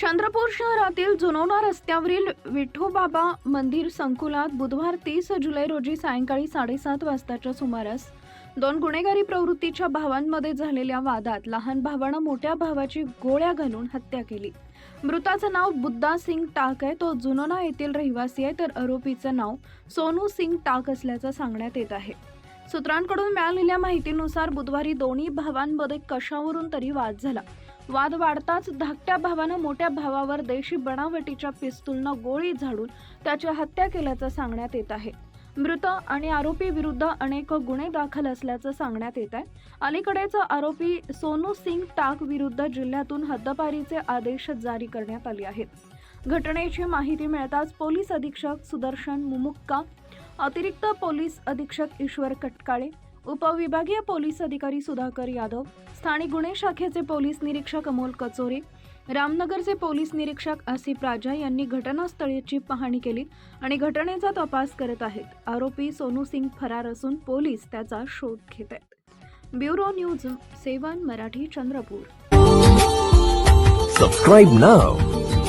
चंद्रपूर शहरातील जुनोना रस्त्यावरील विठोबाबा मंदिर संकुलात बुधवार तीस जुलै रोजी सायंकाळी साडेसात वाजताच्या सुमारास दोन गुन्हेगारी प्रवृत्तीच्या भावांमध्ये झालेल्या वादात लहान भावानं मोठ्या भावाची गोळ्या घालून हत्या केली. मृताचं नाव बुद्धा सिंग टाक आहे. तो जुनोना येथील रहिवासी आहे. तर आरोपीचं नाव सोनू सिंग टाक असल्याचं सांगण्यात येत आहे. सूत्रांकडून मिळालेल्या माहितीनुसार बुधवारी दोन्ही भावांमध्ये कशावरून तरी वाद झाला. वाद वाढताच धाकट्या भावानं मोठ्या भावावर देशी बनावटीच्या पिस्तूलनं गोळी झाडून त्याची हत्या केल्याचं सांगण्यात येत आहे. मृत आणि आरोपी विरुद्ध अनेक गुन्हे दाखल असल्याचं सांगण्यात येत आहे. अलीकडेच आरोपी सोनू सिंग टाक विरुद्ध जिल्ह्यातून हद्दपारीचे आदेश जारी करण्यात आले आहेत. घटनेची माहिती मिळताच पोलीस अधीक्षक सुदर्शन मुमुक्का अतिरिक्त पोलीस अधीक्षक ईश्वर कटकाळे उपविभागीय पोलीस अधिकारी सुधाकर यादव स्थानिक गुन्हे शाखेचे पोलीस निरीक्षक अमोल कचोरे रामनगरचे पोलीस निरीक्षक आसिफ राजा यांनी घटनास्थळीची पाहणी केली आणि घटनेचा तपास करत आहेत. आरोपी सोनू सिंग फरार असून पोलीस त्याचा शोध घेत आहेत. Bureau news seven Marathi Chandrapur. Subscribe नाव